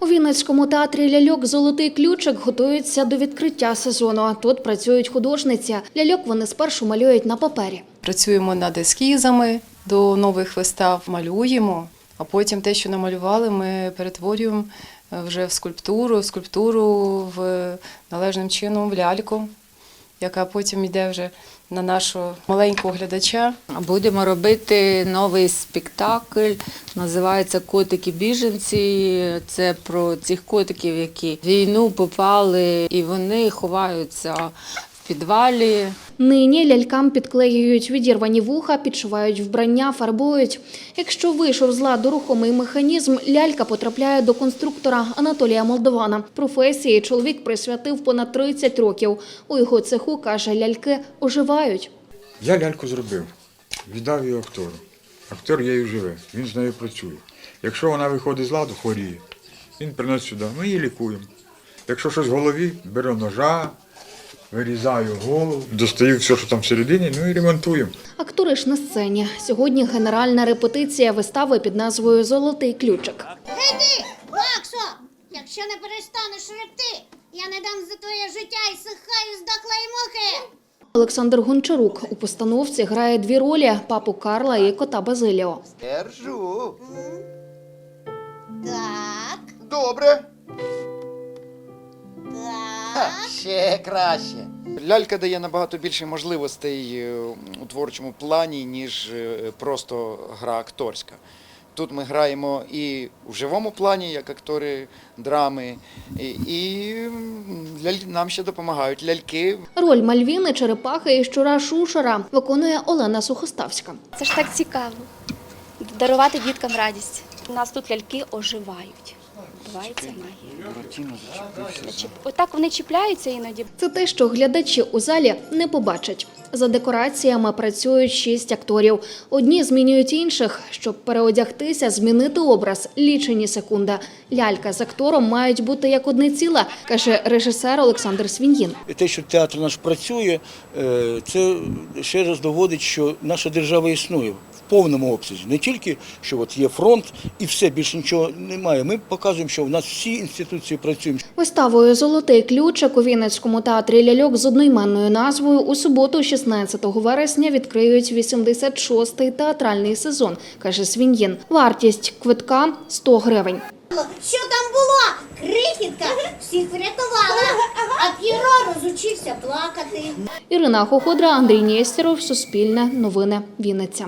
У Вінницькому театрі ляльок Золотий ключик готуються до відкриття сезону. Тут працюють художниці. Ляльок вони спершу малюють на папері. Працюємо над ескізами до нових вистав, малюємо, а потім те, що намалювали, ми перетворюємо е, вже в скульптуру, скульптуру в належним чином в ляльку, яка потім йде вже на нашого маленького глядача. Будемо робити новий спектакль. Називається Котики біженці. Це про цих котиків, які в війну попали, і вони ховаються підвалі. Нині лялькам підклеюють відірвані вуха, підшивають вбрання, фарбують. Якщо вийшов з ладу рухомий механізм, лялька потрапляє до конструктора Анатолія Молдована. Професії чоловік присвятив понад 30 років. У його цеху, каже, ляльки оживають. Я ляльку зробив, віддав її актору. Актор її живе, він з нею працює. Якщо вона виходить з ладу, хворіє, він приносить сюди, ми її лікуємо. Якщо щось в голові, беру ножа, вирізаю голову, достаю все, що там всередині, ну і ремонтуємо. Актори ж на сцені. Сьогодні генеральна репетиція вистави під назвою Золотий ключик. Ти, Максо! Якщо не перестанеш ректи, я не дам за твоє життя і сихаю здохлої мухи. Олександр Гончарук у постановці грає дві ролі папу Карла і кота Базиліо. Держу. Так, Добре. Ха, ще краще. Лялька дає набагато більше можливостей е, у творчому плані, ніж е, просто гра акторська. Тут ми граємо і в живому плані, як актори драми, і, і ляль- нам ще допомагають ляльки. Роль Мальвіни, Черепахи і щура Шушера виконує Олена Сухоставська. Це ж так цікаво. Дарувати діткам радість. У нас тут ляльки оживають. Відбувається магія. Отак вони чіпляються іноді. Це те, що глядачі у залі не побачать. За декораціями працюють шість акторів. Одні змінюють інших, щоб переодягтися, змінити образ. Лічені секунди. Лялька з актором мають бути як одне ціле, каже режисер Олександр Свін'їн. Те, що театр наш працює, е, це ще раз доводить, що наша держава існує в повному обсязі. Не тільки що от є фронт і все більше нічого немає. Ми показуємо, що в нас всі інституції працюють. Виставою Золотий ключик у Вінницькому театрі ляльок з одноіменною назвою у суботу, 16 вересня, відкриють 86-й театральний сезон, каже Свін'їн. Вартість квитка 100 гривень. Що там було? Крихітка всіх врятувала, а П'єро розучився плакати. Ірина Хоходра, Андрій Нєстєров, Суспільне, Новини, Вінниця.